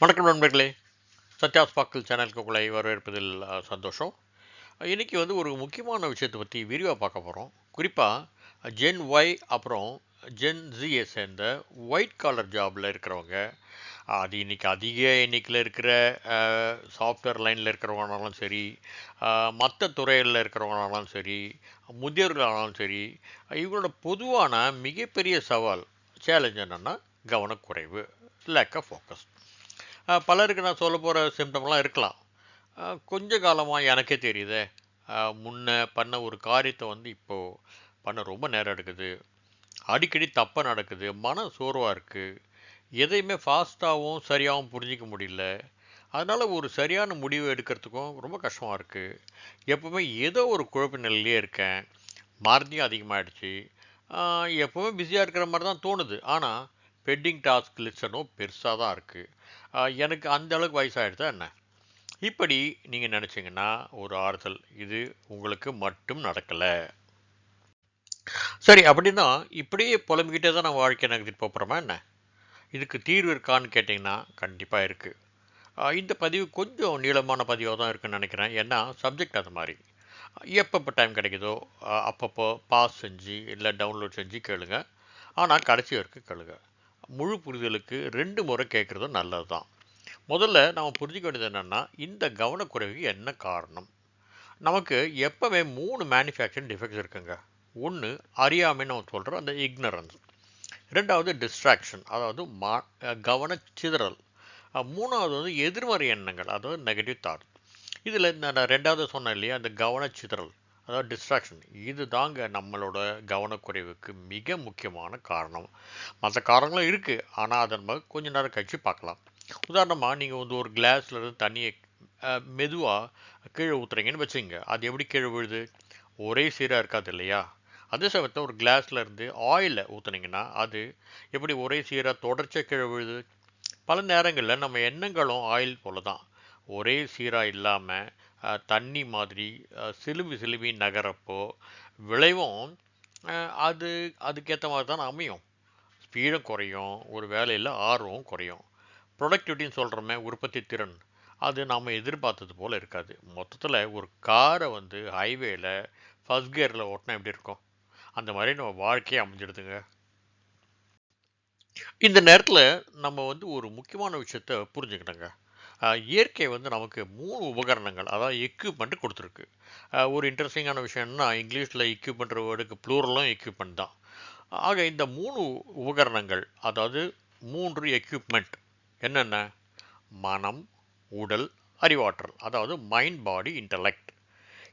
வணக்கம் நண்பர்களே. சத்யாஸ் பாக்கல் சேனலுக்கு உங்களை வரவேற்பதில் சந்தோஷம். இன்றைக்கி வந்து ஒரு முக்கியமான விஷயத்தை பற்றி விரிவாக பார்க்க போகிறோம் குறிப்பாக ஜென் ஒய் அப்புறம் ஜென் ஜியை சேர்ந்த ஒயிட் காலர் ஜாபில் இருக்கிறவங்க அது இன்றைக்கி அதிக எண்ணிக்கையில் இருக்கிற சாஃப்ட்வேர் லைனில் இருக்கிறவங்கனாலும் சரி மற்ற துறையில் இருக்கிறவங்கனாலும் சரி முதியோர்களானாலும் சரி இவங்களோட பொதுவான மிகப்பெரிய சவால் சேலஞ்ச் என்னென்னா கவனக்குறைவு லேக் ஆஃப் ஃபோக்கஸ் பலருக்கு நான் சொல்ல போகிற சிம்டம்லாம் இருக்கலாம். கொஞ்சம் கொஞ்ச காலமாக எனக்கே தெரியுதே. முன்ன பண்ண ஒரு காரியத்தை வந்து இப்போது பண்ண ரொம்ப நேரம் எடுக்குது. அடிக்கடி தப்பாக நடக்குது. மன சோர்வாக இருக்குது எதையுமே ஃபாஸ்ட்டாகவும் சரியாகவும் புரிஞ்சிக்க முடியல. அதனால் ஒரு சரியான முடிவு எடுக்கிறதுக்கும் ரொம்ப கஷ்டமாக இருக்குது எப்போவுமே ஏதோ ஒரு குழப்ப நிலையிலே இருக்கேன். மறதியும் அதிகமாகிடுச்சு எப்போவுமே பிஸியாக இருக்கிற மாதிரி தான் தோணுது ஆனால் பெண்டிங் டாஸ்க் லிஸ்டனும் பெருசாக தான் இருக்குது எனக்கு அந்த அளவுக்கு வயசாகிடுதா என்ன? இப்படி நீங்கள் நினச்சிங்கன்னா ஒரு ஆறுதல் இது உங்களுக்கு மட்டும் நடக்கலை. சரி அப்படின்னா இப்படியே புலம்பிக்கிட்டே தான் நான் வாழ்க்கை நகர்த்திட்டு போகிறோமா என்ன? இதுக்கு தீர்வு இருக்கான்னு கேட்டிங்கன்னா கண்டிப்பாக இருக்குது இந்த பதிவு கொஞ்சம் நீளமான பதிவாக தான் இருக்குன்னு நினைக்கிறேன். ஏன்னா சப்ஜெக்ட் அது மாதிரி. எப்பப்போ டைம் கிடைக்குதோ அப்பப்போ பாஸ் செஞ்சு இல்லை டவுன்லோட் செஞ்சு கேளுங்க. ஆனால் கடைசி வரைக்கும் கேளுங்கள் முழு புரிதலுக்கு ரெண்டு முறை கேட்குறதும் நல்லது தான் முதல்ல நம்ம புரிஞ்சுக்க வேண்டியது என்னென்னா இந்த கவனக்குறைவுக்கு என்ன காரணம்? நமக்கு எப்போவே மூணு மேனுஃபேக்சரிங் டிஃபெக்ட்ஸ் இருக்குங்க. ஒன்று அறியாமைன்னு நம்ம சொல்கிறோம் அந்த இக்னரன்ஸ் ரெண்டாவது டிஸ்ட்ராக்ஷன் அதாவது மா கவனச்சிதறல். சிதறல் மூணாவது வந்து எதிர்மறை எண்ணங்கள் அதாவது நெகட்டிவ் தாட் இதில் இந்த நான் ரெண்டாவது சொன்னேன் இல்லையா அந்த கவனச்சிதறல். அதாவது டிஸ்ட்ராக்ஷன் இது தாங்க நம்மளோட கவனக்குறைவுக்கு மிக முக்கியமான காரணம். மற்ற காரணங்களும் இருக்குது ஆனால் அதை நம்ம கொஞ்ச நேரம் கழிச்சு பார்க்கலாம். உதாரணமாக நீங்கள் வந்து ஒரு கிளாஸ்ல இருந்து தண்ணியை மெதுவாக கீழே ஊற்றுறீங்கன்னு வச்சுங்க அது எப்படி கீழே விழுது? ஒரே சீராக இருக்காது இல்லையா? அதே சமயத்தில் ஒரு கிளாஸ்ல இருந்து ஆயிலை ஊற்றுனீங்கன்னா அது எப்படி ஒரே சீராக தொடர்ச்சியாக கீழே விழுது? பல நேரங்களில் நம்ம எண்ணங்களும் ஆயில் போல தான் ஒரே சீராக இல்லாமல் தண்ணி மாதிரி சிலுவி சிலும்பி நகரப்போ விளைவும் அது அதுக்கேற்ற மாதிரி தான் அமையும். ஸ்பீடும் குறையும் ஒரு வேலையில் ஆர்வம் குறையும். ப்ரொடக்டிவிட்டின்னு சொல்கிறோமே உற்பத்தி திறன். அது நாம் எதிர்பார்த்தது போல் இருக்காது. மொத்தத்தில் ஒரு காரை வந்து ஹைவேயில் ஃபஸ்ட் கியரில் ஓட்டினா எப்படி இருக்கும்? அந்த மாதிரி நம்ம வாழ்க்கையே அமைஞ்சிடுதுங்க. இந்த நேரத்தில் நம்ம வந்து ஒரு முக்கியமான விஷயத்த புரிஞ்சுக்கணுங்க இயற்கை வந்து நமக்கு மூணு உபகரணங்கள் அதாவது எக்யூப்மெண்ட் கொடுத்துருக்கு. ஒரு இன்ட்ரெஸ்டிங்கான விஷயம்னா இங்கிலீஷில் எக்யூப்மெண்ட் வேர்டுக்கு ப்ளூரலும் எக்யூப்மெண்ட் தான். ஆக இந்த மூணு உபகரணங்கள் அதாவது மூன்று எக்யூப்மெண்ட் என்னென்ன? மனம் உடல் அறிவாற்றல் அதாவது மைண்ட் பாடி இன்டலெக்ட்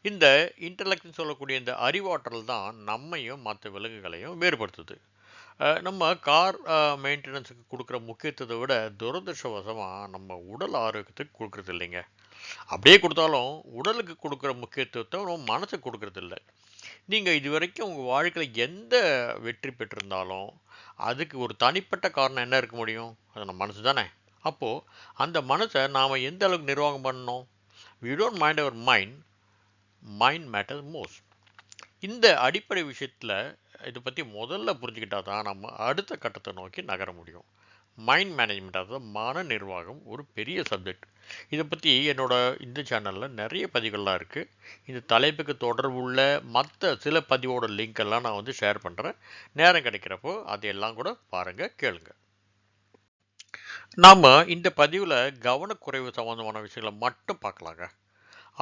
இந்த இன்டலெக்ட்னு சொல்லக்கூடிய இந்த அறிவாற்றல் தான் நம்மையும் மற்ற விலங்குகளையும் வேறுபடுத்துது. நம்ம கார் மெயின்டெனன்ஸுக்கு கொடுக்குற முக்கியத்துவத்தை விட துரதிருஷ்டவசமாக நம்ம உடல் ஆரோக்கியத்துக்கு கொடுக்குறது இல்லைங்க. அப்படியே கொடுத்தாலும் உடலுக்கு கொடுக்குற முக்கியத்துவத்தை நம்ம மனசுக்கு கொடுக்குறது இல்லை. நீங்கள் இது வரைக்கும் உங்கள் வாழ்க்கையில் எந்த வெற்றி பெற்றிருந்தாலும் அதுக்கு ஒரு தனிப்பட்ட காரணம் என்ன இருக்க முடியும்? அது நம்ம மனசு தானே. அப்போது அந்த மனசை நாம் எந்த அளவுக்கு நிர்வாகம் பண்ணணும்? We don't mind our mind mind matter most இந்த அடிப்படை விஷயத்தில் இதை பற்றி முதல்ல புரிஞ்சுக்கிட்டா தான் நம்ம அடுத்த கட்டத்தை நோக்கி நகர முடியும். மைண்ட் மேனேஜ்மெண்ட் அதாவது மன நிர்வாகம் ஒரு பெரிய சப்ஜெக்ட் இதை பற்றி என்னோடய இந்த சேனலில் நிறைய பதிவுகள்லாம் இருக்குது இந்த தலைப்புக்கு தொடர்புள்ள மற்ற சில பதிவோட லிங்க் எல்லாம் நான் வந்து ஷேர் பண்ணுறேன் நேரம் கிடைக்கிறப்போ அதையெல்லாம் கூட பாருங்கள் கேளுங்க. நாம் இந்த பதிவில் கவனக்குறைவு சம்மந்தமான விஷயங்களை மட்டும் பார்க்கலாங்க.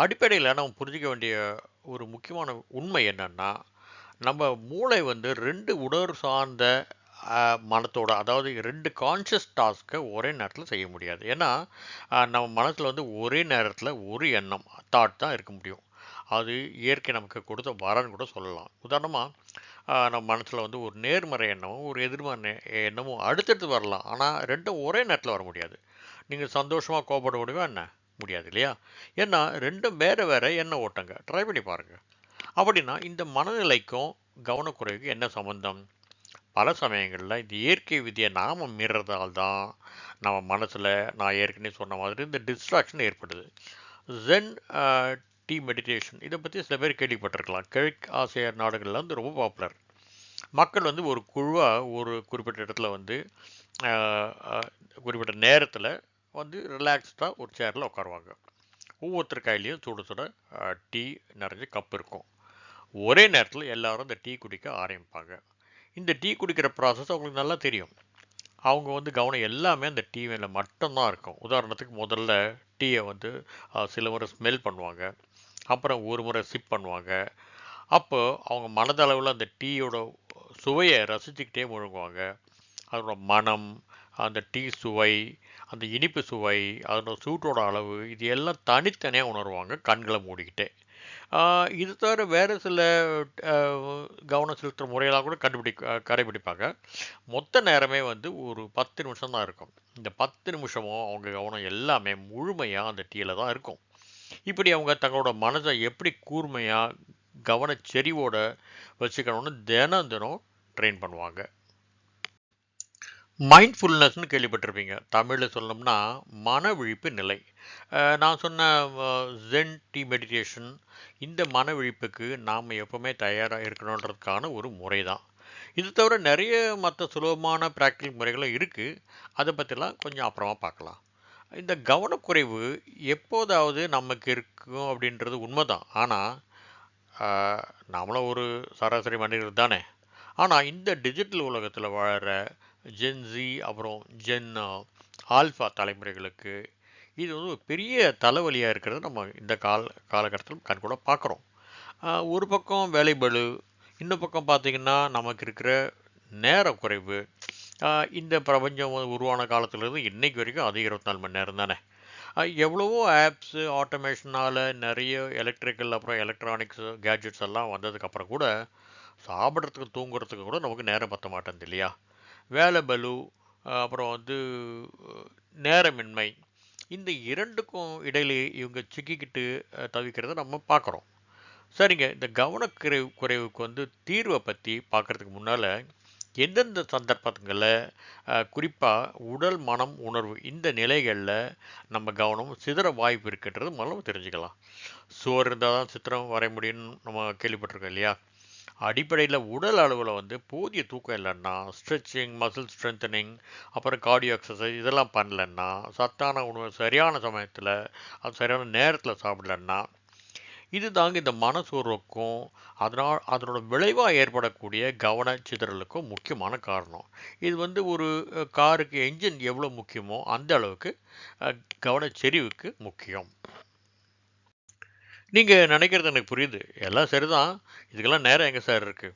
அடிப்படையில் நம்ம புரிஞ்சிக்க வேண்டிய ஒரு முக்கியமான உண்மை என்னென்னா நம்ம மூளை வந்து ரெண்டு உணர்வு சார்ந்த மனத்தோட அதாவது ரெண்டு கான்ஷியஸ் டாஸ்க்கை ஒரே நேரத்தில் செய்ய முடியாது. ஏன்னா நம்ம மனசில் வந்து ஒரே நேரத்தில் ஒரு எண்ணம் தாட் தான் இருக்க முடியும். அது இயற்கை நமக்கு கொடுத்த வரன்னு கூட சொல்லலாம். உதாரணமாக நம்ம மனசில் வந்து ஒரு நேர்மறை எண்ணமும் ஒரு எதிர்மறை எண்ணமும் அடுத்தடுத்து வரலாம். ஆனால் ரெண்டும் ஒரே நேரத்தில் வர முடியாது. நீங்கள் சந்தோஷமாக கோபப்பட முடியுமா என்ன? முடியாது இல்லையா? ஏன்னா ரெண்டும் வேறு வேறு எண்ண ஓட்டங்க. ட்ரை பண்ணி பாருங்கள் அப்படின்னா இந்த மனநிலைக்கும் கவனக்குறைவுக்கும் என்ன சம்பந்தம்? பல சமயங்களில் இந்த இயற்கை விதியை நாம் மீறதால் தான் நம்ம மனசில் நான் ஏற்கனவே சொன்ன மாதிரி இந்த டிஸ்ட்ராக்ஷன் ஏற்படுது. ஜென் டீ மெடிடேஷன் இதை பற்றி சில பேர் கேள்விப்பட்டிருக்கலாம். கிழக்கு ஆசிய நாடுகளில் வந்து ரொம்ப பாப்புலர் மக்கள் வந்து ஒரு குழுவாக ஒரு குறிப்பிட்ட இடத்துல வந்து குறிப்பிட்ட நேரத்தில் வந்து ரிலாக்ஸ்டாக ஒரு சேரில் உட்காருவாங்க. ஒவ்வொருத்தர் கையிலையும் சுட சுட டீ நிறைஞ்ச கப் இருக்கும். ஒரே நேரத்தில் எல்லாரும் இந்த டீ குடிக்க ஆரம்பிப்பாங்க. இந்த டீ குடிக்கிற ப்ராசஸ் அவங்களுக்கு நல்லா தெரியும். அவங்க வந்து கவனம் எல்லாமே அந்த டீ மேலே மட்டும்தான் இருக்கும். உதாரணத்துக்கு முதல்ல டீயை வந்து சில முறை ஸ்மெல் பண்ணுவாங்க. அப்புறம் ஒரு முறை சிப் பண்ணுவாங்க. அப்போ அவங்க மனதளவில் அந்த டீயோட சுவையை ரசிச்சுக்கிட்டே முழுங்குவாங்க. அதோட மனம் அந்த டீ சுவை அந்த இனிப்பு சுவை அதோட சூட்டோட அளவு இது எல்லாம் தனித்தனியாக உணர்வாங்க கண்களை மூடிக்கிட்டே. இது தவிர வேறு சில கவனம் செலுத்துகிற முறையெல்லாம் கூட கண்டுபிடி கடைபிடிப்பாங்க. மொத்த நேரமே வந்து ஒரு பத்து நிமிஷம் தான் இருக்கும். இந்த பத்து நிமிஷமும் அவங்க கவனம் எல்லாமே முழுமையாக அந்த டீயில் தான் இருக்கும். இப்படி அவங்க தங்களோட மனதை எப்படி கூர்மையாக கவனச்செறிவோட வச்சுக்கணும்னு தினம் தினம் ட்ரெயின் பண்ணுவாங்க. மைண்ட்ஃபுல்னஸ்னு கேள்விப்பட்டிருப்பீங்க. தமிழில் சொல்லணும்னா மன விழிப்பு நிலை. நான் சொன்ன ஜென் டி மெடிடேஷன் இந்த மன விழிப்புக்கு நாம் எப்பவுமே தயாராக இருக்கணுன்றதுக்கான ஒரு முறை தான் இது தவிர நிறைய மற்ற சுலபமான ப்ராக்டிக் முறைகளும் இருக்குது அதை பற்றிலாம் கொஞ்சம் அப்புறமா பார்க்கலாம். இந்த கவனக்குறைவு எப்போதாவது நமக்கு இருக்கும் அப்படின்றது உண்மைதான். ஆனால் நாமளும் ஒரு சராசரி மனிதர் தானே. ஆனால் இந்த டிஜிட்டல் உலகத்தில் வாழற ஜென்சி அப்புறம் ஜென் ஆல்ஃபா தலைமுறைகளுக்கு இது வந்து ஒரு பெரிய தலைவலியாக இருக்கிறத நம்ம இந்த கால காலகட்டத்தில் கண்கூட பார்க்குறோம் ஒரு பக்கம் வேலை இன்னும் பக்கம் பார்த்திங்கன்னா நமக்கு இருக்கிற நேர குறைவு. இந்த பிரபஞ்சம் உருவான காலத்துலேருந்து இன்றைக்கு வரைக்கும் அது இருபத்தி நாலு மணி நேரம் தானே. எவ்வளவோ ஆப்ஸு ஆட்டோமேஷனால் நிறைய எலக்ட்ரிக்கல் அப்புறம் எலக்ட்ரானிக்ஸ் கேட்ஜெட்ஸ் எல்லாம் வந்ததுக்கப்புறம் கூட சாப்பிட்றதுக்கு தூங்குறதுக்கு கூட நமக்கு நேரம் பற்ற மாட்டேங்குது இல்லையா? வேலை பலு அப்புறம் வந்து நேரமின்மை. இந்த இரண்டுக்கும் இடையிலே இவங்க சிக்கிக்கிட்டு தவிக்கிறத நம்ம பார்க்குறோம் சரிங்க இந்த கவனக்குறைவு குறைவுக்கு வந்து தீர்வை பற்றி பார்க்கறதுக்கு முன்னால் எந்தெந்த சந்தர்ப்பங்களில் குறிப்பாக உடல் மனம் உணர்வு இந்த நிலைகளில் நம்ம கவனம் சிதற வாய்ப்பு இருக்குன்றது மூலம் தெரிஞ்சுக்கலாம். சுவர் இருந்தால் தான் சித்திரம் வரைய முடியும்னு நம்ம கேள்விப்பட்டிருக்கோம் இல்லையா? அடிப்படையில் உடல் அளவில் வந்து போதிய தூக்கம் இல்லைன்னா ஸ்ட்ரெச்சிங் மசில் ஸ்ட்ரென்தனிங் அப்புறம் கார்டியோ எக்ஸசைஸ் இதெல்லாம் பண்ணலன்னா சத்தான உணவு சரியான சமயத்தில் அது சரியான நேரத்தில் சாப்பிடலன்னா இது தாங்க இந்த மனசோர்வுக்கும் அதனால் அதனோட விளைவாக ஏற்படக்கூடிய கவன சிதறலுக்கும் முக்கியமான காரணம். இது வந்து ஒரு காருக்கு என்ஜின் எவ்வளோ முக்கியமோ அந்த அளவுக்கு கவனச்செறிவுக்கு முக்கியம். நீங்கள் நினைக்கிறது எனக்கு புரியுது. எல்லாம் சரிதான். இதுக்கெல்லாம் நேரம் எங்கே சார் இருக்குது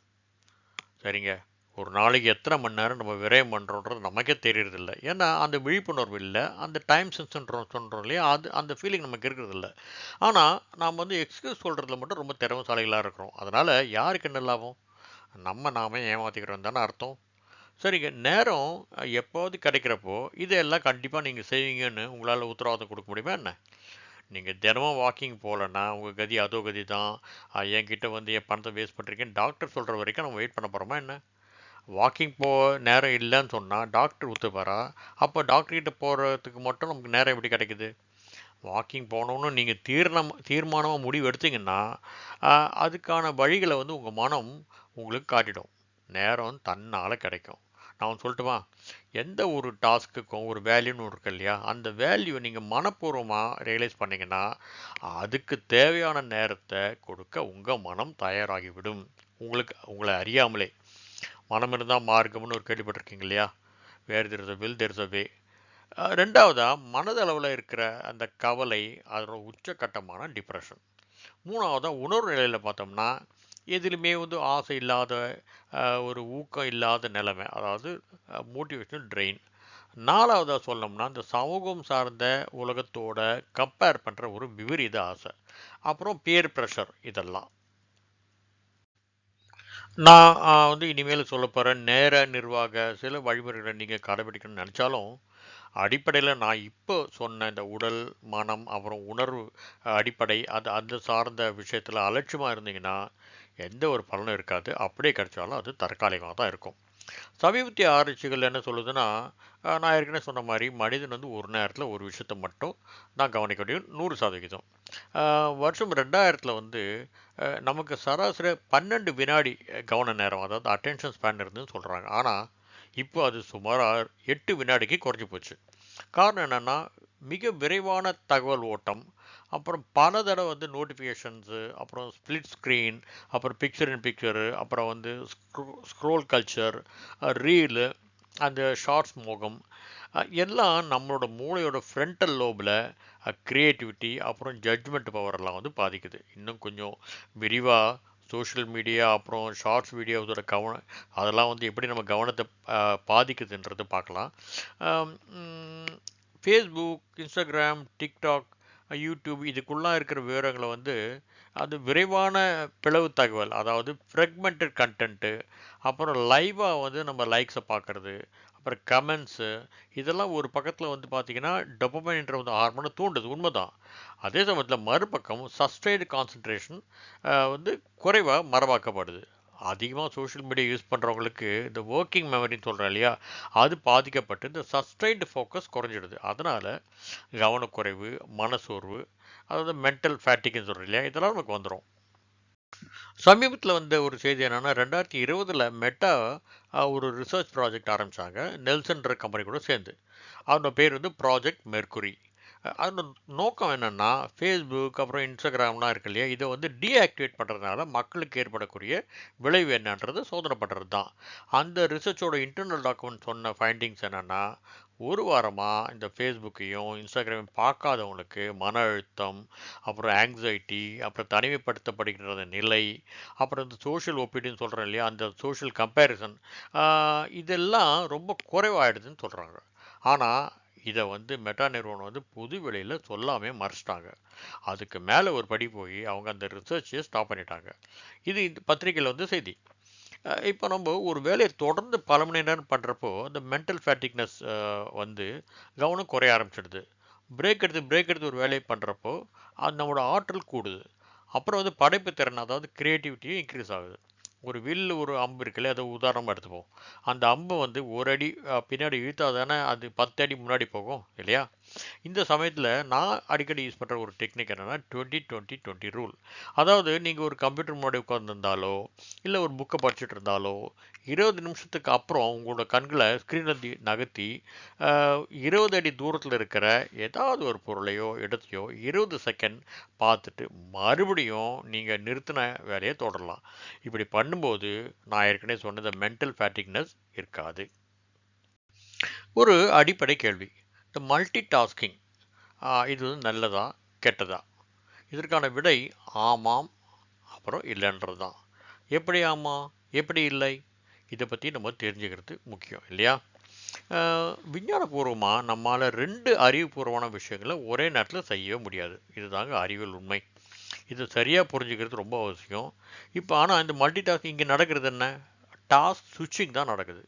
சரிங்க. ஒரு நாளைக்கு எத்தனை மணி நேரம் நம்ம விரயம் பண்ணுறோன்றது நமக்கே தெரியறதில்ல. ஏன்னா அந்த விழிப்புணர்வு இல்லை. அந்த டைம் சென்ஸ்ன்றோம் சொல்கிறோம் இல்லையா? அது அந்த ஃபீலிங் நமக்கு இருக்கிறதில்ல. ஆனால் நாம் வந்து எக்ஸ்கியூஸ் சொல்கிறதுல மட்டும் ரொம்ப திறமைசாலிகளாக இருக்கிறோம். அதனால் யாருக்கு என்ன லாபம்? நம்ம நாமே ஏமாற்றிக்கிறோம் தானே அர்த்தம். சரிங்க. நேரம் எப்போது கிடைக்கிறப்போ இதெல்லாம் கண்டிப்பாக நீங்கள் செய்வீங்கன்னு உங்களால் உத்தரவாதம் கொடுக்க முடியுமா என்ன? நீங்கள் தினமும் வாக்கிங் போகலன்னா உங்கள் கதி அதோ கதி தான். என்கிட்ட வந்து என் பணத்தை வேஸ்ட் பண்ணுறீங்கன்னு டாக்டர் சொல்கிற வரைக்கும் நம்ம வெயிட் பண்ண போகிறோமா என்ன? வாக்கிங் போ நேரம் இல்லைன்னு சொன்னால் டாக்டர் ஒத்துப்பாரா? அப்போ டாக்டர்கிட்ட போகிறதுக்கு மட்டும் நமக்கு நேரம் எப்படி கிடைக்குது? வாக்கிங் போகணுன்னு நீங்கள் தீர்ணம் தீர்மானமாக முடிவு எடுத்தீங்கன்னா அதுக்கான வழிகளை வந்து உங்கள் மனம் உங்களுக்கு காட்டிடும். நேரம் தன்னால் கிடைக்கும். நான் ஒன்று சொல்லட்டுமா எந்த ஒரு டாஸ்க்குக்கும் ஒரு வேல்யூன்னு இருக்கு இல்லையா அந்த வேல்யூ நீங்கள் மனப்பூர்வமாக ரியலைஸ் பண்ணிங்கன்னா அதுக்கு தேவையான நேரத்தை கொடுக்க உங்கள் மனம் தயாராகிவிடும். உங்களுக்கு உங்களை அறியாமலே. மனம் இருந்தால் மார்க்கம்னு ஒரு கேள்விப்பட்டிருக்கீங்க இல்லையா where there will there way ரெண்டாவதாக மனதளவில் இருக்கிற அந்த கவலை அதோட உச்சக்கட்டமான டிப்ரெஷன் மூணாவதாக உணர்வு நிலையில் பார்த்தோம்னா எதிலுமே வந்து ஆசை இல்லாத ஒரு ஊக்கம் இல்லாத நிலைமை. அதாவது மோட்டிவேஷனல் ட்ரெயின் நாலாவதாக சொல்லணும்னா இந்த சமூகம் சார்ந்த உலகத்தோட கம்பேர் பண்ணுற ஒரு விபரீத ஆசை. அப்புறம் பேர் ப்ரெஷர் இதெல்லாம். நான் வந்து இனிமேல் சொல்ல போகிற நேர நிர்வாக சில வழிமுறைகளை நீங்கள் கடைபிடிக்கணும்னு நினச்சாலும் அடிப்படையில் நான் இப்போ சொன்ன இந்த உடல் மனம் அப்புறம் உணர்வு அடிப்படை அது அந்த சார்ந்த விஷயத்தில் அலட்சியமாக இருந்தீங்கன்னா எந்த ஒரு பலனும் இருக்காது. அப்படியே கிடைச்சாலும் அது தற்காலிகமாக தான் இருக்கும். சமீபத்திய ஆராய்ச்சிகள் என்ன சொல்லுதுன்னா நான் ஏற்கனவே சொன்ன மாதிரி மனிதன் வந்து ஒரு நேரத்தில் ஒரு விஷயத்தை மட்டும் நான் கவனிக்க முடியும் நூறு சதவிகிதம் வருஷம் ரெண்டாயிரத்தில் வந்து நமக்கு சராசரி பன்னெண்டு வினாடி கவன நேரம் அதாவது அட்டென்ஷன் ஸ்பேன் இருந்துன்னு சொல்கிறாங்க ஆனால் இப்போ அது சுமார் ஆறு- எட்டு வினாடிக்கு குறைஞ்சி போச்சு. காரணம் என்னென்னா மிக விரைவான தகவல் ஓட்டம் அப்புறம் பல தடவை வந்து நோட்டிஃபிகேஷன்ஸு அப்புறம் ஸ்ப்ளிட் ஸ்க்ரீன் அப்புறம் பிக்சர் இன் பிக்சரு அப்புறம் வந்து ஸ்க்ரோல் கல்ச்சர் ரீலு அந்த ஷார்ட்ஸ் மோகம் எல்லாம் நம்மளோட மூளையோட ஃப்ரண்டல் லோபில் க்ரியேட்டிவிட்டி அப்புறம் ஜட்ஜ்மெண்ட் பவரெல்லாம் வந்து பாதிக்குது. இன்னும் கொஞ்சம் விரிவாக சோஷியல் மீடியா அப்புறம் ஷார்ட்ஸ் வீடியோஸோட கவனம் அதெல்லாம் வந்து எப்படி நம்ம கவனத்தை பாதிக்குதுன்றது பார்க்கலாம். ஃபேஸ்புக் இன்ஸ்டாகிராம் டிக்டாக் யூடியூப் இதுக்குள்ளே இருக்கிற விவரங்களை வந்து அது விரைவான பிளவு தகவல் அதாவது ஃப்ரெக்மெண்டட் கண்டென்ட்டு அப்புறம் லைவாக வந்து நம்ம லைக்ஸை பார்க்குறது அப்புறம் கமெண்ட்ஸு இதெல்லாம் ஒரு பக்கத்தில் வந்து பார்த்திங்கன்னா டொப்பமைன்ற வந்து ஹார்மோனை தூண்டுது உண்மைதான். அதே சமயத்தில் மறுபக்கம் சஸ்டைடு கான்சன்ட்ரேஷன் வந்து குறைவாக மரபாக்கப்படுது. அதிகமாக சோஷியல் மீடியா யூஸ் பண்ணுறவங்களுக்கு இந்த ஒர்க்கிங் மெமரின்னு சொல்கிறேன் இல்லையா அது பாதிக்கப்பட்டு இந்த சஸ்டைன்டு ஃபோக்கஸ் குறைஞ்சிடுது. அதனால் கவனக்குறைவு மனசோர்வு அதாவது மென்டல் ஃபேட்டிக்னு சொல்கிறோம் இல்லையா இதெல்லாம் நமக்கு வந்துடும் சமீபத்தில் வந்த ஒரு செய்தி என்னென்னா ரெண்டாயிரத்தி இருபதில் மெட்டா ஒரு ரிசர்ச் ப்ராஜெக்ட் ஆரம்பித்தாங்க நெல்சன்ற கம்பெனி கூட சேர்ந்து. அவனோட பேர் வந்து ப்ராஜெக்ட் மெர்குரி அதோட நோக்கம் என்னென்னா ஃபேஸ்புக் அப்புறம் இன்ஸ்டாகிராம்லாம் இருக்கு இல்லையா? இதை வந்து டீஆக்டிவேட் பண்ணுறதுனால மக்களுக்கு ஏற்படக்கூடிய விளைவு என்னன்றது சோதனை பண்ணுறது தான். அந்த ரிசர்ச்சோட இன்டர்னல் டாக்குமெண்ட் சொன்ன ஃபைண்டிங்ஸ் என்னென்னா ஒரு வாரமாக இந்த ஃபேஸ்புக்கையும் இன்ஸ்டாகிராமையும் பார்க்காதவங்களுக்கு மன அழுத்தம் அப்புறம் ஆங்ஸைட்டி அப்புறம் தனிமைப்படுத்தப்படுகிற நிலை அப்புறம் இந்த சோஷியல் ஒப்பீடுன்னு சொல்கிறேன் இல்லையா? அந்த சோஷியல் கம்பேரிசன் இதெல்லாம் ரொம்ப குறைவாயிடுதுன்னு சொல்கிறாங்க ஆனால் இதை வந்து மெட்டா நிறுவனம் வந்து புது விலையில் சொல்லாமே மறைச்சிட்டாங்க. அதுக்கு மேலே ஒரு படி போய் அவங்க அந்த ரிசர்ச்சையே ஸ்டாப் பண்ணிட்டாங்க. இது இந்த பத்திரிக்கையில் வந்து செய்தி. இப்போ நம்ம ஒரு வேலையை தொடர்ந்து பல மணி நேரம் பண்ணுறப்போ அந்த மென்டல் ஃபேட்டிக்னஸ் வந்து கவனம் குறைய ஆரம்பிச்சிடுது. பிரேக் எடுத்து பிரேக் எடுத்து ஒரு வேலையை பண்ணுறப்போ அது நம்மளோட ஆற்றல் கூடுது. அப்புறம் வந்து படைப்பு திறன் அதாவது க்ரியேட்டிவிட்டியும் இன்க்ரீஸ் ஆகுது. ஒரு வில்லு ஒரு அம்பு இருக்குல்ல அதை உதாரணமாக எடுத்துப்போம். அந்த அம்பை வந்து ஒரு அடி பின்னாடி இழுத்தா தானே அது பத்து அடி முன்னாடி போகும் இல்லையா? இந்த சமயத்தில் நான் அடிக்கடி யூஸ் பண்ணுற ஒரு டெக்னிக் என்னென்னா டுவெண்ட்டி டுவெண்ட்டி டுவெண்ட்டி ரூல் அதாவது நீங்கள் ஒரு கம்ப்யூட்டர் முன்னாடி உட்காந்துருந்தாலோ இல்லை ஒரு புக்கை படிச்சுட்டு இருந்தாலோ இருபது நிமிஷத்துக்கு அப்புறம் உங்களோட கண்களை ஸ்க்ரீனை நகர்த்தி இருபது அடி தூரத்தில் இருக்கிற ஏதாவது ஒரு பொருளையோ இடத்தையோ இருபது செகண்ட் பார்த்துட்டு மறுபடியும் நீங்கள் நிறுத்தின வேலையை தொடரலாம். இப்படி பண்ணும்போது நான் ஏற்கனவே சொன்னது மென்டல் ஃபேட்டிக்னஸ் இருக்காது. ஒரு அடிப்படை கேள்வி. இந்த மல்டி டாஸ்கிங் இது வந்து நல்லதா கெட்டதா? இதற்கான விடை ஆமாம் அப்புறம் இல்லைன்றது தான் எப்படி ஆமாம் எப்படி இல்லை? இதை பற்றி நம்ம தெரிஞ்சுக்கிறது முக்கியம் இல்லையா? விஞ்ஞானபூர்வமாக நம்மளால் ரெண்டு அறிவுபூர்வமான விஷயங்களை ஒரே நேரத்தில் செய்யவே முடியாது. இதுதாங்க அறிவியல் உண்மை. இது சரியாக புரிஞ்சுக்கிறது ரொம்ப அவசியம். இப்போ ஆனால் இந்த மல்டி டாஸ்க் இங்கே நடக்கிறது என்ன? டாஸ்க் சுவிட்சிங் தான் நடக்குது.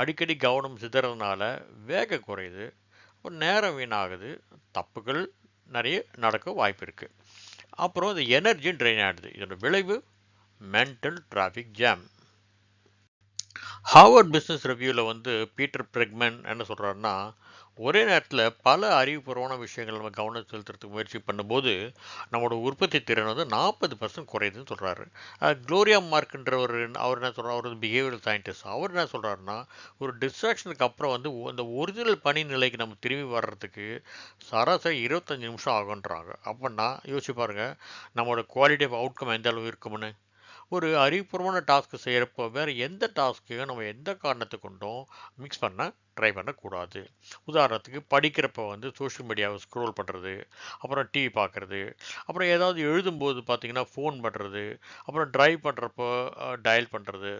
அடிக்கடி கவனம் சிதறதுனால வேகம் குறையுது. ஒரு நேரம் வீணாகுது. தப்புகள் நிறைய நடக்க வாய்ப்பு இருக்குது அப்புறம் இந்த எனர்ஜி ட்ரெயின் ஆகிடுது இதோட விளைவு mental traffic jam Harvard business ரிவ்யூவில் வந்து பீட்டர் பிரெக்மன் என்ன சொல்கிறாருன்னா ஒரே நேரத்தில் பல அறிவுபூர்வமான விஷயங்கள் நம்ம கவனம் செலுத்துறதுக்கு முயற்சி பண்ணும்போது நம்மளோட உற்பத்தி திறன் வந்து நாற்பது பர்சன்ட் குறையுதுன்னு சொல்கிறாரு க்ளோரியா மார்க்ன்ற ஒரு அவர் என்ன சொல்கிறார் அவர் பிஹேவியர் சயின்டிஸ்ட் அவர் என்ன சொல்கிறாருன்னா ஒரு டிஸ்ட்ராக்ஷனுக்கு அப்புறம் வந்து அந்த ஒரிஜினல் பணி நிலைக்கு நம்ம திரும்பி வர்றதுக்கு சராசரி இருபத்தஞ்சி நிமிஷம் ஆகுன்றாங்க. அப்படின்னா யோசிச்சு பாருங்கள் நம்மளோட குவாலிட்டி ஆஃப் அவுட்கம் எந்த அளவு இருக்கும்னு? ஒரு அறிவுபூர்வமான டாஸ்க் செய்கிறப்போ வேறு எந்த டாஸ்க்கையும் நம்ம எந்த காரணத்தை கொண்டும் மிக்ஸ் பண்ண ட்ரை பண்ணக்கூடாது. உதாரணத்துக்கு படிக்கிறப்ப வந்து சோஷியல் மீடியாவை ஸ்க்ரோல் பண்ணுறது அப்புறம் டிவி பார்க்குறது அப்புறம் ஏதாவது எழுதும்போது பார்த்திங்கன்னா ஃபோன் பண்ணுறது அப்புறம் ட்ரைவ் பண்ணுறப்போ டயல் பண்ணுறது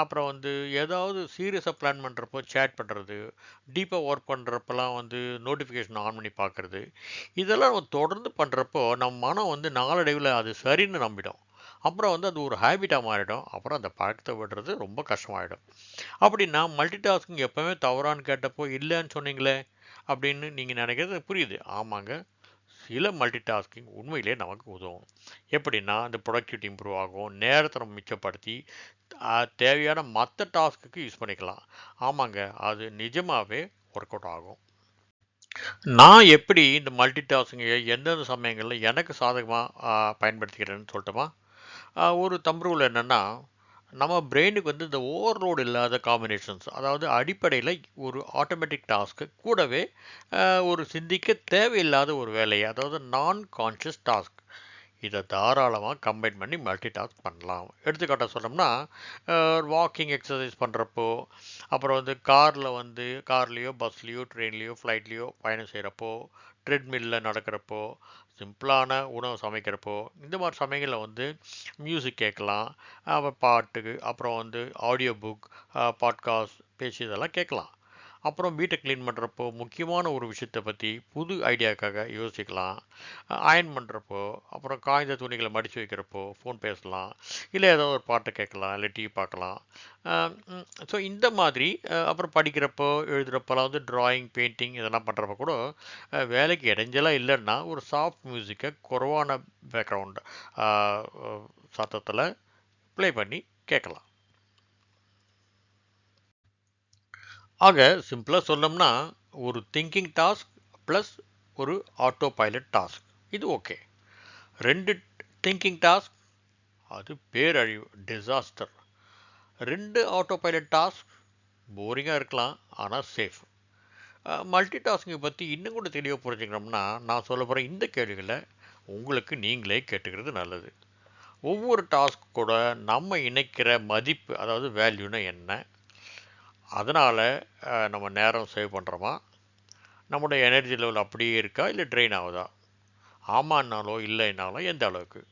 அப்புறம் வந்து ஏதாவது சீரியஸாக பிளான் பண்ணுறப்போ சேட் பண்ணுறது டீப்பாக ஒர்க் பண்ணுறப்பெல்லாம் வந்து நோட்டிஃபிகேஷன் ஆன் பண்ணி பார்க்குறது இதெல்லாம் நம்ம தொடர்ந்து பண்ணுறப்போ நம்ம மனம் வந்து நாளடைவில் அது சரின்னு நம்பிடும். அப்புறம் வந்து அது ஒரு ஹேபிட்டாக மாறிடும். அப்புறம் அந்த பழக்கத்தை விடுறது ரொம்ப கஷ்டமாயிடும். அப்படின்னா மல்டி டாஸ்கிங் எப்போவுமே தவறான்னு கேட்டப்போ இல்லைன்னு சொன்னீங்களே அப்படின்னு நீங்கள் நினைக்கிறது புரியுது. ஆமாங்க. சில மல்டி டாஸ்கிங் உண்மையிலே நமக்கு உதவும். எப்படின்னா அந்த ப்ரொடக்டிவிட்டி இம்ப்ரூவ் ஆகும். நேரத்தை நம்ம மிச்சப்படுத்தி தேவையான மற்ற டாஸ்க்குக்கு யூஸ் பண்ணிக்கலாம். ஆமாங்க. அது நிஜமாகவே ஒர்க் அவுட் ஆகும். நான் எப்படி இந்த மல்டி டாஸ்கிங்கை எந்தெந்த சமயங்களில் எனக்கு சாதகமாக பயன்படுத்திக்கிறேன்னு சொல்லட்டுமா? ஒரு தம்பு என்னென்னா நம்ம பிரெயினுக்கு வந்து இந்த ஓவர்லோடு இல்லாத காம்பினேஷன்ஸ் அதாவது அடிப்படையில் ஒரு ஆட்டோமேட்டிக் டாஸ்க்கு கூடவே ஒரு சிந்திக்க தேவையில்லாத ஒரு வேலையை அதாவது நான் கான்ஷியஸ் டாஸ்க் இதை தாராளமாக கம்பைன் பண்ணி மல்டி டாஸ்க் பண்ணலாம். எடுத்துக்காட்டாக சொன்னோம்னா வாக்கிங் எக்ஸசைஸ் பண்ணுறப்போ அப்புறம் வந்து காரில் வந்து கார்லேயோ பஸ்லேயோ ட்ரெயின்லேயோ ஃப்ளைட்லேயோ பயணம் செய்கிறப்போ ட்ரெட்மில்லில் நடக்கிறப்போ சிம்பிளான உணவு சமைக்கிறப்போ இந்த மாதிரி சமையலில் வந்து மியூசிக் கேட்கலாம் அப்புறம் பாட்டுக்கு அப்புறம் வந்து ஆடியோ புக் பாட்காஸ்ட் பேச்சு இதெல்லாம் கேட்கலாம். அப்புறம் வீட்டை க்ளீன் பண்ணுறப்போ முக்கியமான ஒரு விஷயத்தை பற்றி புது ஐடியாக்காக யோசிக்கலாம். அயன் பண்ணுறப்போ அப்புறம் காய்ந்த துணிகளை மடித்து வைக்கிறப்போ ஃபோன் பேசலாம். இல்லை ஏதோ ஒரு பாட்டை கேட்கலாம் இல்லை டிவி பார்க்கலாம். ஸோ இந்த மாதிரி அப்புறம் படிக்கிறப்போ எழுதுகிறப்பெல்லாம் வந்து ட்ராயிங் பெயிண்டிங் இதெல்லாம் பண்ணுறப்ப கூட வேலைக்கு இடைஞ்சலாக இல்லைன்னா ஒரு சாஃப்ட் மியூசிக்கை குறைவான பேக்ரவுண்ட் சத்தத்தில் ப்ளே பண்ணி கேட்கலாம். ஆக சிம்பிளாக சொன்னோம்னா ஒரு திங்கிங் டாஸ்க் ப்ளஸ் ஒரு ஆட்டோ பைலட் டாஸ்க் இது ஓகே ரெண்டு திங்கிங் டாஸ்க் அது பேரழிவு டிசாஸ்டர் ரெண்டு ஆட்டோ பைலட் டாஸ்க் போரிங்காக இருக்கலாம் ஆனால் சேஃப் மல்டி டாஸ்கிங்கை பற்றி இன்னும் கூட தெளிவாக புரிஞ்சுக்கணும்னா நான் சொல்ல போகிற இந்த கேள்விகளை உங்களுக்கு நீங்களே கேட்டுக்கிறது நல்லது. ஒவ்வொரு டாஸ்க் கூட நம்ம இணைக்கிற மதிப்பு அதாவது வேல்யூனா என்ன? அதனால் நம்ம நேரம் சேவ் பண்ணுறோமா நம்முடைய எனர்ஜி லெவல் அப்படியே இருக்கா? இல்லை ட்ரெயின் ஆகுதா? ஆமான்னாலோ இல்லைனாலோ எந்த அளவுக்கு?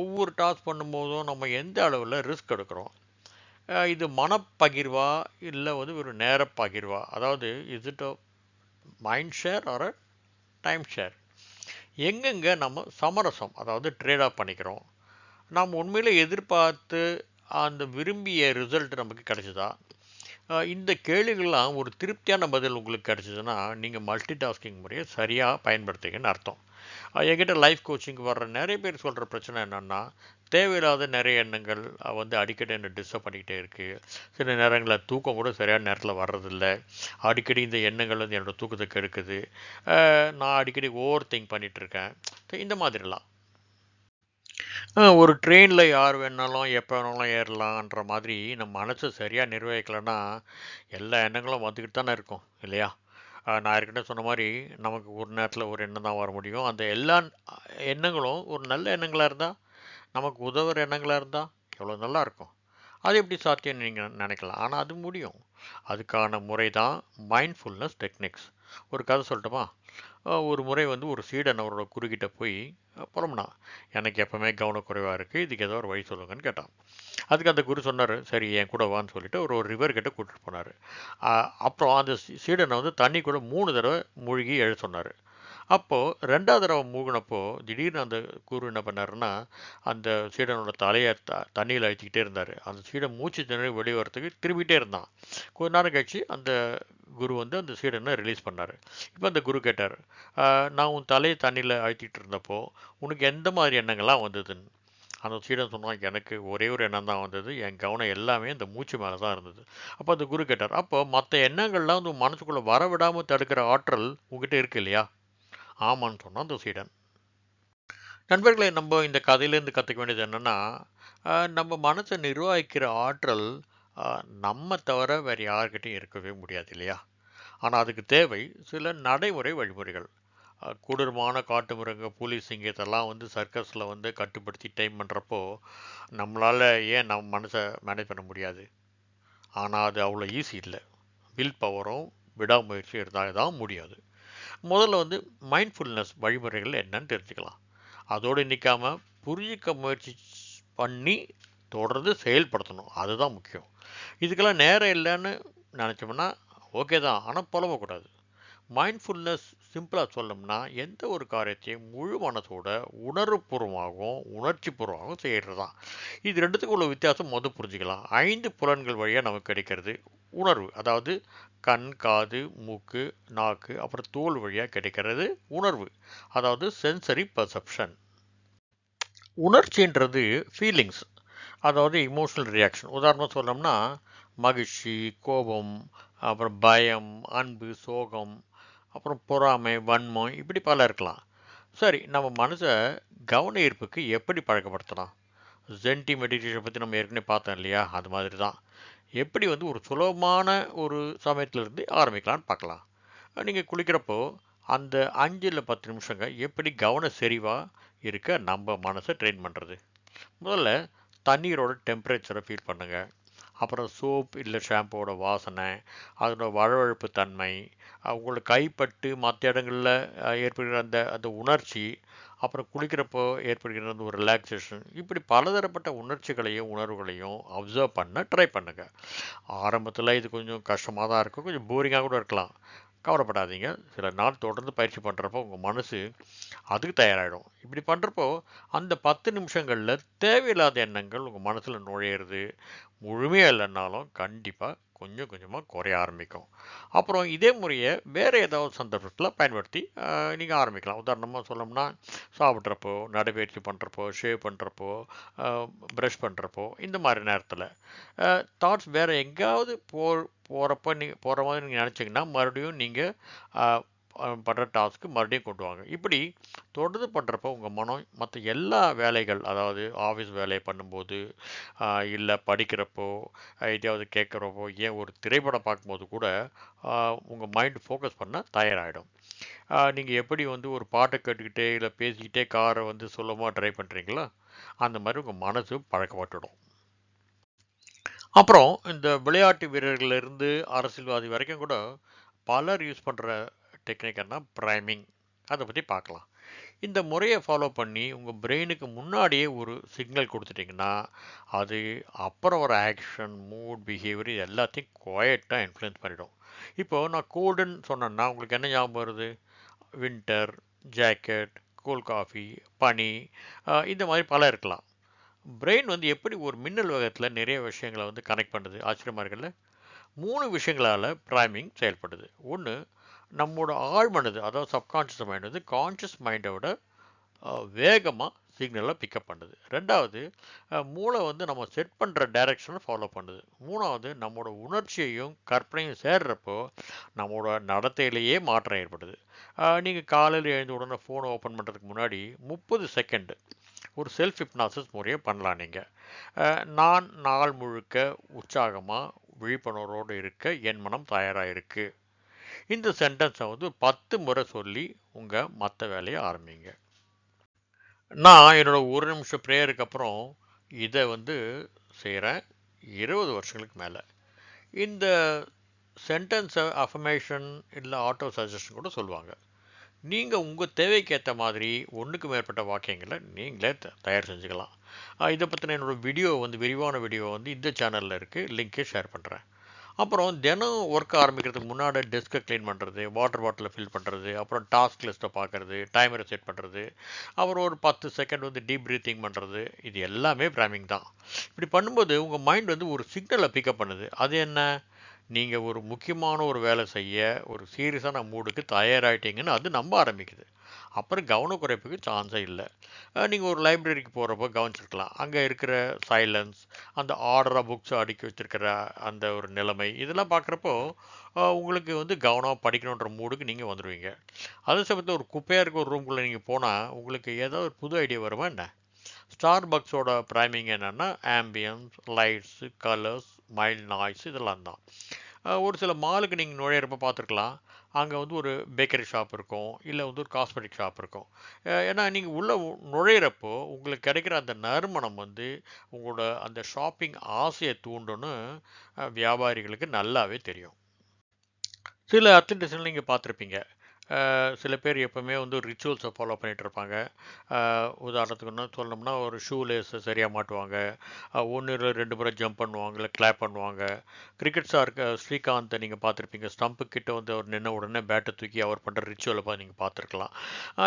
ஒவ்வொரு டாஸ்க் பண்ணும்போதும் நம்ம எந்த அளவில் ரிஸ்க் எடுக்கிறோம்? இது மனப்பகிர்வா? இல்லை வந்து ஒரு நேர பகிர்வா? அதாவது is it mind share or time share எங்கெங்கே நம்ம சமரசம் அதாவது ட்ரேட் ஆஃப் பண்ணிக்கிறோம்? நாம் உண்மையில் எதிர்பார்த்து அந்த விரும்பிய ரிசல்ட் நமக்கு கிடைச்சதா? இந்த கேள்விகள்லாம் ஒரு திருப்தியான பதில் உங்களுக்கு கிடச்சிதுன்னா நீங்கள் மல்டி டாஸ்கிங் முறையை சரியாக பயன்படுத்துங்கன்னு அர்த்தம். என்கிட்ட லைஃப் கோச்சிங் வர்ற நிறைய பேர் சொல்கிற பிரச்சனை என்னென்னா தேவையில்லாத நிறைய எண்ணங்கள் வந்து அடிக்கடி என்னை டிஸ்டர்ப் பண்ணிக்கிட்டே இருக்குது சில நேரங்களில் தூக்கம் கூட சரியான நேரத்தில் வர்றதில்ல. அடிக்கடி இந்த எண்ணங்கள் வந்து என்னோட தூக்கத்தை கெடுக்குது. நான் அடிக்கடி ஓவர் திங்க் பண்ணிகிட்டு இருக்கேன். இந்த மாதிரிலாம். ஒரு ட்ரெயினில் யார் வேணாலும் எப்போ வேணாலும் ஏறலான்ற மாதிரி நம்ம மனசை சரியாக நிர்வகிக்கலைன்னா எல்லா எண்ணங்களும் வந்துக்கிட்டு தானே இருக்கும் இல்லையா? நான் ஏற்கனவே சொன்ன மாதிரி நமக்கு ஒரு நேரத்தில் ஒரு எண்ணம் தான் வர முடியும். அந்த எல்லா எண்ணங்களும் ஒரு நல்ல எண்ணங்களாக இருந்தால் நமக்கு உதவுற எண்ணங்களாக இருந்தால் எவ்வளோ நல்லா இருக்கும். அது எப்படி சாத்தியம்னு நீங்கள் நினைக்கலாம். ஆனால் அது முடியும். அதுக்கான முறை தான் மைண்ட்ஃபுல்னஸ் டெக்னிக்ஸ் ஒரு கதை சொல்லட்டுமா? ஒரு முறை வந்து ஒரு சீடன் அவரோட குறுக்கிட்ட போய் அஹ் எனக்கு எப்பவுமே கவனக்குறைவாக இருக்குது இதுக்கு ஏதோ ஒரு வழி சொல்லுங்கன்னு கேட்டான். அதுக்கு அந்த குரு சொன்னார் சரி என் கூட வான்னு சொல்லிட்டு ஒரு ஒரு ரிவர் கிட்ட கூட்டிட்டு போனார். அப்புறம் அந்த சீடனை வந்து தண்ணி கூட மூணு தடவை மூழ்கி எழு சொன்னார். அப்போது ரெண்டாவது தடவை மூழ்கினப்போ திடீர்னு அந்த குரு என்ன பண்ணாருன்னா அந்த சீடனோட தலையை த தண்ணியில் அழிச்சிக்கிட்டே இருந்தார். அந்த சீடன் மூச்சு திணறி வெளியே வரத்துக்கு திரும்பிகிட்டே இருந்தான். கொஞ்ச நேரம் கழிச்சு அந்த குரு வந்து அந்த சீடனை ரிலீஸ் பண்ணார். இப்போ அந்த குரு கேட்டார் நான் உன் தலையை தண்ணியில் அழுத்திட்டு இருந்தப்போ உனக்கு எந்த மாதிரி எண்ணங்கள்லாம் வந்ததுன்னு? அந்த சீடன் சொன்னான் எனக்கு ஒரே ஒரு எண்ணம் தான் வந்தது. என் கவனம் எல்லாமே இந்த மூச்சு மேலே தான் இருந்தது. அப்போ அந்த குரு கேட்டார் அப்போ மற்ற எண்ணங்கள்லாம் வந்து மனசுக்குள்ளே வர விடாமல் தடுக்கிற ஆற்றல் உங்ககிட்ட இருக்கு இல்லையா? ஆமான்னு சொன்னான் துசீடன் நண்பர்களை நம்ம இந்த கதையிலேருந்து கற்றுக்க வேண்டியது என்னென்னா நம்ம மனசை நிர்வகிக்கிற ஆற்றல் நம்ம தவிர வேறு யார்கிட்டையும் இருக்கவே முடியாது இல்லையா? ஆனால் அதுக்கு தேவை சில நடைமுறை வழிமுறைகள். கொடூரமான காட்டு மிருங்க புலி சிங்கத்தெல்லாம் வந்து சர்க்கஸில் வந்து கட்டுப்படுத்தி டைம் பண்ணுறப்போ நம்மளால் ஏன் நம்ம மனசை மேனேஜ் பண்ண முடியாது? ஆனால் அது அவ்வளோ ஈஸி இல்லை. வில் பவரும் விடாமுயற்சி இருந்தால் தான் முடியாது. முதல்ல வந்து மைண்ட்ஃபுல்னஸ் வழிமுறைகள் என்னன்னு தெரிஞ்சுக்கலாம். அதோடு நிற்காம புரிஞ்சிக்க முயற்சி பண்ணி தொடர்ந்து செயல்படுத்தணும். அதுதான் முக்கியம். இதுக்கெல்லாம் நேரம் இல்லைன்னு நினச்சோம்னா ஓகே தான். ஆனால் புலம்பக்கூடாது. மைண்ட்ஃபுல்னஸ் சிம்பிளாக சொல்லணும்னா எந்த ஒரு காரியத்தையும் முழு மனசோட உணர்வுபூர்வமாகவும் உணர்ச்சி பூர்வமாகவும் செய்கிறது தான் இது ரெண்டுத்துக்கும் உள்ள வித்தியாசம் முதல் புரிஞ்சுக்கலாம். ஐந்து புலன்கள் வழியாக நமக்கு கிடைக்கிறது. உணர்வு. அதாவது கண் காது மூக்கு நாக்கு அப்புறம் தோல் வழியாக கிடைக்கிறது உணர்வு. அதாவது சென்சரி பர்செப்ஷன் உணர்ச்சின்றது ஃபீலிங்ஸ் அதாவது இமோஷனல் ரியாக்ஷன் உதாரணமாக சொல்லணும்னா மகிழ்ச்சி கோபம் அப்புறம் பயம் அன்பு சோகம் அப்புறம் பொறாமை வன்மம் இப்படி பல இருக்கலாம். சரி நம்ம மனசை கவன ஈர்ப்புக்கு எப்படி பழக்கப்படுத்தலாம்? ஜென்டி மெடிடேஷன் பற்றி நம்ம ஏற்கனவே பார்த்தோம் இல்லையா? அது மாதிரி தான் எப்படி வந்து ஒரு சுலபமான ஒரு சமயத்திலிருந்து ஆரம்பிக்கலாம்னு பார்க்கலாம். நீங்கள் குளிக்கிறப்போ அந்த அஞ்சு இல்லை பத்து நிமிஷங்க எப்படி கவன செறிவாக இருக்க நம்ம மனசை ட்ரெயின் பண்ணுறது முதல்ல தண்ணீரோட டெம்பரேச்சரை ஃபீல் பண்ணுங்கள் அப்புறம் சோப் இல்லை ஷாம்போட வாசனை அதனோட வழவழப்பு தன்மை அஹ் உங்களோட கைப்பட்டு மற்ற இடங்களில் ஏற்படுகிற அந்த அந்த உணர்ச்சி அப்புறம் குளிக்கிறப்போ ஏற்படுகிற அந்த ஒரு ரிலாக்ஸேஷன் இப்படி பலதரப்பட்ட உணர்ச்சிகளையும் உணர்வுகளையும் அப்சர்வ் பண்ண ட்ரை பண்ணுங்கள் ஆரம்பத்தில் இது கொஞ்சம் கஷ்டமாக தான் இருக்கும். கொஞ்சம் போரிங்காக கூட இருக்கலாம். கவலைப்படாதீங்க. சில நாள் தொடர்ந்து பயிற்சி பண்ணுறப்போ உங்கள் மனசு அதுக்கு தயாராகிடும் இப்படி பண்ணுறப்போ அந்த பத்து நிமிஷங்களில் தேவையில்லாத எண்ணங்கள் உங்கள் மனசில் நுழையிறது முழுமையாக இல்லைன்னாலும் கண்டிப்பாக கொஞ்சம் கொஞ்சமாக குறைய ஆரம்பிக்கும். அப்புறம் இதே முறையை வேறு ஏதாவது சந்தர்ப்பத்தில் பயன்படுத்தி நீங்கள் ஆரம்பிக்கலாம். உதாரணமாக சொல்லணும்னா சாப்பிட்றப்போ நடைபயிற்சி பண்ணுறப்போ ஷேவ் பண்ணுறப்போ ப்ரஷ் பண்ணுறப்போ இந்த மாதிரி நேரத்தில் தாட்ஸ் வேறு எங்கேயாவது போ போகிறப்ப நீங்கள் போகிற மாதிரி நீங்கள் நினச்சிங்கன்னா மறுபடியும் நீங்கள் பண்ணுற டாஸ்க்கு மறுபடியும் கொண்டு வாங்க. இப்படி தொடர்ந்து பண்ணுறப்போ உங்கள் மனம் மற்ற எல்லா வேலைகள் அதாவது ஆஃபீஸ் வேலையை பண்ணும்போது இல்லை படிக்கிறப்போ எதையாவது கேட்குறப்போ ஏன் ஒரு திரைப்படம் பார்க்கும்போது கூட உங்கள் மைண்டு ஃபோக்கஸ் பண்ண தயாராகிடும் நீங்கள் எப்படி வந்து ஒரு பாட்டை கேட்டுக்கிட்டே இல்லை பேசிக்கிட்டே காரை வந்து சுலபமாக ட்ரைவ் பண்ணுறீங்களா அந்த மாதிரி உங்கள் மனசு பழக்கப்பட்டுடும். அப்புறம் இந்த விளையாட்டு வீரர்களிருந்து அரசியல்வாதி வரைக்கும் கூட பலர் யூஸ் பண்ணுற டெக்னிக் என்ன ப்ரைமிங் அதை பற்றி பார்க்கலாம். இந்த முறையை ஃபாலோ பண்ணி உங்கள் பிரெயினுக்கு முன்னாடியே ஒரு சிக்னல் கொடுத்துட்டிங்கன்னா அது அப்புறம் ஒரு ஆக்ஷன் மூட் பிஹேவியர் இது எல்லாத்தையும் குவாய்ட்டாக இன்ஃப்ளூயன்ஸ் பண்ணிடும். இப்போது நான் கோல்டுன்னு சொன்னேன்னா உங்களுக்கு என்ன ஞாபகம் வருது? வின்டர் ஜாக்கெட் கூல் காஃபி பனி இந்த மாதிரி பல இருக்கலாம். பிரெயின் வந்து எப்படி ஒரு மின்னல் வேகத்தில் நிறைய விஷயங்களை வந்து கனெக்ட் பண்ணுது? ஆச்சரியமாக இருக்குல்ல? மூணு விஷயங்களால் ப்ரைமிங் செயல்படுது. ஒன்று நம்மளோட ஆழ்மனது அதாவது சப்கான்ஷியஸ் மைண்ட் வந்து கான்ஷியஸ் மைண்டோட வேகமாக சிக்னலை பிக்கப் பண்ணுது. ரெண்டாவது மூளை வந்து நம்ம செட் பண்ணுற டைரக்ஷனை ஃபாலோ பண்ணுது. மூணாவது நம்மளோட உணர்ச்சியையும் கற்பனையும் சேர்றப்போ நம்மளோட நடத்தையிலேயே மாற்றம் ஏற்படுது. நீங்கள் காலையில் எழுந்த உடனே ஃபோனை ஓப்பன் பண்ணுறதுக்கு முன்னாடி முப்பது செகண்டு ஒரு செல்ஃப் ஹிப்னாசிஸ் முறையை பண்ணலாம் நீங்கள் நான் நாள் முழுக்க உற்சாகமாக விழிப்புணர்வோடு இருக்க என் மனம் தயாராக இருக்குது இந்த சென்டென்ஸை வந்து பத்து முறை சொல்லி உங்கள் மற்ற வேலையை ஆரம்பிங்க. நான் என்னோடய ஒரு நிமிஷம் ப்ரேயருக்கு அப்புறம் இதை வந்து செய்கிறேன் இருபது வருஷங்களுக்கு மேலே. இந்த சென்டென்ஸை அஃபர்மேஷன் இல்லை ஆட்டோ சஜஷன் கூட சொல்லுவாங்க. நீங்கள் உங்கள் தேவைக்கு ஏற்ற மாதிரி ஒன்றுக்கு மேற்பட்ட வாக்கியங்களை நீங்களே த தயார் செஞ்சுக்கலாம். இதை பற்றின என்னோடய வீடியோ வந்து விரிவான வீடியோ வந்து இந்த சேனலில் இருக்குது லிங்க்கே ஷேர் பண்ணுறேன் அப்புறம் தினம் ஒர்க் ஆரம்பிக்கிறதுக்கு முன்னாடி டெஸ்க்கை க்ளீன் பண்ணுறது வாட்டர் பாட்டிலை ஃபில் பண்ணுறது அப்புறம் டாஸ்க் லிஸ்ட்டை பார்க்குறது டைமரை செட் பண்ணுறது அப்புறம் ஒரு பத்து செகண்ட் வந்து டீப் ப்ரீத்திங் பண்ணுறது இது எல்லாமே ப்ராமிங் தான். இப்படி பண்ணும்போது உங்கள் மைண்ட் வந்து ஒரு சிக்னலை பிக்கப் பண்ணுது. அது என்ன? நீங்கள் ஒரு முக்கியமான ஒரு வேலை செய்ய ஒரு சீரியஸான மூடுக்கு தயாராகிட்டீங்கன்னு அது நம்ப ஆரம்பிக்குது. அப்புறம் கவனக்குறைப்புக்கு சான்ஸே இல்லை. நீங்கள் ஒரு லைப்ரரிக்கு போகிறப்போ கவனிச்சிருக்கலாம். அங்கே இருக்கிற சைலன்ஸ் அந்த ஆர்டராக புக்ஸ் அடுக்கி வச்சுருக்கிற அந்த ஒரு நிலைமை இதெல்லாம் பார்க்குறப்போ உங்களுக்கு வந்து கவனமாக படிக்கணுன்ற மூடுக்கு நீங்கள் வந்துடுவீங்க அதே சமயத்தில் ஒரு குப்பையாக இருக்க ஒரு ரூம்குள்ளே நீங்கள் போனால் உங்களுக்கு ஏதாவது ஒரு புது ஐடியா வருமா என்ன? ஸ்டார் பக்ஸோட ப்ரைமிங் என்னென்னா ambience lights colours mild noise இதெல்லாம் தான். ஒரு சில மாலுக்கு நீங்கள் நுழையிறப்ப பார்த்துருக்கலாம் அங்கே வந்து ஒரு பேக்கரி ஷாப் இருக்கும் இல்லை வந்து ஒரு காஸ்மெட்டிக் ஷாப் இருக்கும். ஏன்னா நீங்கள் உள்ளே நுழையிறப்போ உங்களுக்கு கிடைக்கிற அந்த நறுமணம் வந்து உங்களோட அந்த ஷாப்பிங் ஆசையை தூண்டுன்னு வியாபாரிகளுக்கு நல்லாவே தெரியும். சில அத்லட்டிஸ்லாம் நீங்கள் பார்த்துருப்பீங்க சில பேர் எப்போவுமே வந்து ரிச்சுவல்ஸை ஃபாலோ பண்ணிகிட்டு இருப்பாங்க. உதாரணத்துக்கு என்ன சொல்லணும்னா ஒரு ஷூ லேஸை சரியாக மாட்டுவாங்க. ஒன்று இல்லை ரெண்டு முறை ஜம்ப் பண்ணுவாங்க இல்லை கிளாப் பண்ணுவாங்க. கிரிக்கெட் சார் ஸ்ரீகாந்தை நீங்கள் பார்த்துருப்பீங்க. ஸ்டம்ப்பு கிட்ட வந்து அவர் நின்ன உடனே பேட்டை தூக்கி அவர் பண்ணுற ரிச்சுவலை பார்த்து நீங்கள் பார்த்துருக்கலாம்.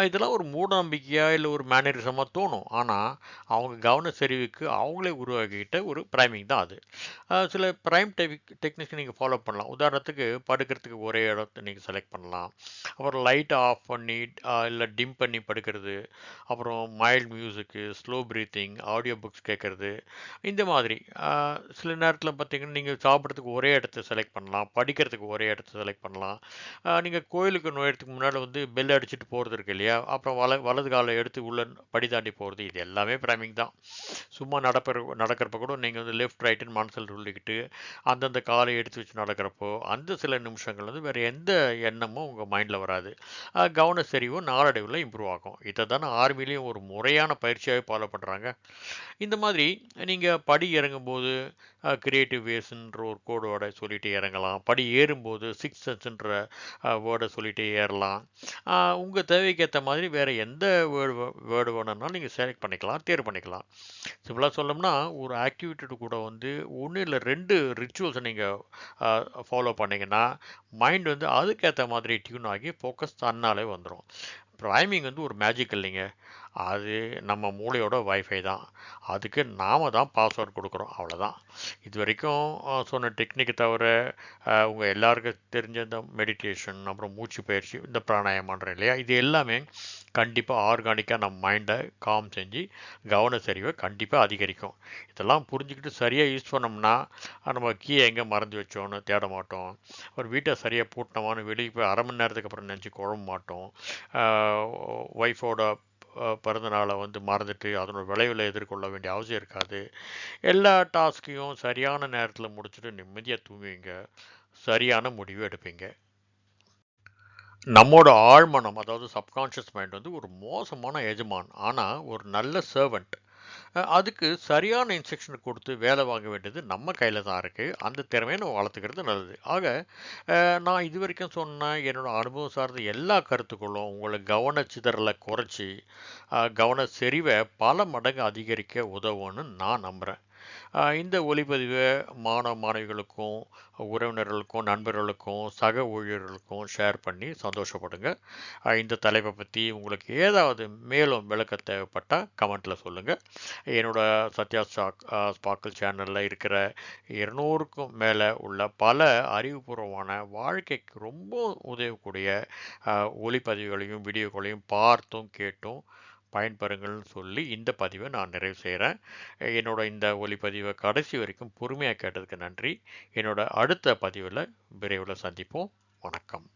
இதெல்லாம் ஒரு மூடநம்பிக்கையாக இல்லை ஒரு மேனரிசமாக தோணும். ஆனால் அவங்க கவன செறிவுக்கு அவங்களே உருவாக்கிட்ட ஒரு ப்ரைமிங் தான் அது. சில ப்ரைம் டெக் டெக்னிக்ஸ் நீங்கள் ஃபாலோ பண்ணலாம். உதாரணத்துக்கு படுக்கிறதுக்கு ஒரே இடத்த நீங்கள் செலக்ட் பண்ணலாம். அப்புறம் அப்புறம் லைட்டை ஆஃப் பண்ணி இல்லை டிம் பண்ணி படுக்கிறது அப்புறம் mild music slow breathing audio books கேட்குறது இந்த மாதிரி. சில நேரத்தில் பார்த்திங்கன்னா நீங்கள் சாப்பிட்றதுக்கு ஒரே இடத்த செலக்ட் பண்ணலாம் படிக்கிறதுக்கு ஒரே இடத்த செலக்ட் பண்ணலாம். நீங்கள் கோயிலுக்கு நுழையறதுக்கு முன்னாடி வந்து பெல் அடிச்சுட்டு போகிறது இருக்கு இல்லையா? அப்புறம் வல வலது காலை எடுத்து உள்ள படி தாண்டி போகிறது இது எல்லாமே ப்ரைமிங் தான். சும்மா நடப்பற நடக்கிறப்ப கூட நீங்கள் வந்து லெஃப்ட் ரைட்டுன்னு மனசில் சொல்லிக்கிட்டு அந்தந்த காலை எடுத்து வச்சு நடக்கிறப்போ அந்த சில நிமிஷங்கள் வந்து வேறு எந்த எண்ணமும் உங்கள் மைண்டில் வராது. அஹ் கவன செறிவும் நாளடைவில் இம்ப்ரூவ் ஆகும். இதை தானே ஆர்மிலையும் ஒரு முறையான பயிற்சியாகவே ஃபாலோ பண்ணுறாங்க இந்த மாதிரி நீங்கள் படி இறங்கும்போது க்ரியேட்டிவ் வேஸ்ன்ற ஒரு கோடோட சொல்லிட்டு இறங்கலாம். படி ஏறும்போது சிக்ஸ் சென்ஸ்ன்ற வேர்டை சொல்லிட்டு ஏறலாம். உங்கள் தேவைக்கு ஏற்ற மாதிரி வேறு எந்த வேர்டு வேர்டு வேணும்னாலும் நீங்கள் செலக்ட் பண்ணிக்கலாம் தேர்வு பண்ணிக்கலாம். சிம்பிளாக சொல்லணும்னா ஒரு ஆக்டிவிட்டி கூட வந்து ஒன்று இல்லை ரெண்டு ரிச்சுவல்ஸை நீங்கள் ஃபாலோ பண்ணிங்கன்னா மைண்ட் வந்து அதுக்கேற்ற மாதிரி டியூன் ஆகி ஃபோக்கஸ் தன்னாலே வந்துடும் ப்ரைமிங் வந்து ஒரு மேஜிக் இல்லைங்க அது நம்ம மூளையோட வைஃபை தான். அதுக்கு நாம் தான் பாஸ்வேர்ட் கொடுக்குறோம். அவ்வளோதான் இது வரைக்கும் சொன்ன டெக்னிக்கை தவிர உங்கள் எல்லாருக்கும் தெரிஞ்ச இந்த மெடிடேஷன் அப்புறம் மூச்சு பயிற்சி இந்த பிராணாயாமன்றோம் இல்லையா? இது எல்லாமே கண்டிப்பாக ஆர்கானிக்காக நம்ம மைண்டை காம் செஞ்சு கவன சரிவை கண்டிப்பாக அதிகரிக்கும். இதெல்லாம் புரிஞ்சுக்கிட்டு சரியாக யூஸ் பண்ணோம்னா நம்ம கீ எங்கே மறந்து வச்சோன்னு தேட மாட்டோம். ஒரு வீட்டை சரியாக பூட்டினோமான்னு வெளியே போய் அரை மணி நேரத்துக்கு அப்புறம் நினச்சி குழம்ப மாட்டோம். ஒய்ஃபோட பிறந்த நாளை வந்து மறந்துட்டு அதனோட விளைவில் எதிர்கொள்ள வேண்டிய அவசியம் இருக்காது. எல்லா டாஸ்கையும் சரியான நேரத்தில் முடிச்சுட்டு நிம்மதியாக தூங்குவீங்க. சரியான முடிவு எடுப்பீங்க. நம்மோட ஆழ்மனம் அதாவது சப்கான்ஷியஸ் மைண்ட் வந்து ஒரு மோசமான எஜமான். ஆனால் ஒரு நல்ல சர்வெண்ட் அதுக்கு சரியான இன்ஸ்ட்ரக்ஷன் கொடுத்து வேலை வாங்க வேண்டியது நம்ம கையில் தான் இருக்குது அந்த திறமையை நம்ம வளர்த்துக்கிறது நல்லது. ஆக நான் இது வரைக்கும் சொன்ன என்னோட அனுபவம் சார்ந்த எல்லா கருத்துக்களும் உங்களை கவன சிதறலை குறைச்சி கவன செறிவை பல மடங்கு அதிகரிக்க உதவும்னு நான் நம்புகிறேன் இந்த ஒளிப்பதிவை மாணவ மாணவிகளுக்கும் உறவினர்களுக்கும் நண்பர்களுக்கும் சக ஊழியர்களுக்கும் ஷேர் பண்ணி சந்தோஷப்படுங்க. இந்த தலைப்பை பற்றி உங்களுக்கு ஏதாவது மேலும் விளக்க தேவைப்பட்டால் கமெண்ட்டில் சொல்லுங்கள் என்னோடய சத்யா ஸ்டாக் ஸ்பாக்கல் சேனலில் இருக்கிற இருநூறுக்கும் மேலே உள்ள பல அறிவுபூர்வமான வாழ்க்கைக்கு ரொம்ப உதவக்கூடிய ஒளிப்பதிவுகளையும் வீடியோக்களையும் பார்த்தும் கேட்டும் பயன்பெறுங்கள்னு சொல்லி இந்த பதிவை நான் நிறைவு செய்கிறேன். என்னோட இந்த ஒளிப்பதிவை கடைசி வரைக்கும் பொறுமையாக கேட்டதுக்கு நன்றி. என்னோட அடுத்த பதிவில் விரைவில் சந்திப்போம். வணக்கம்.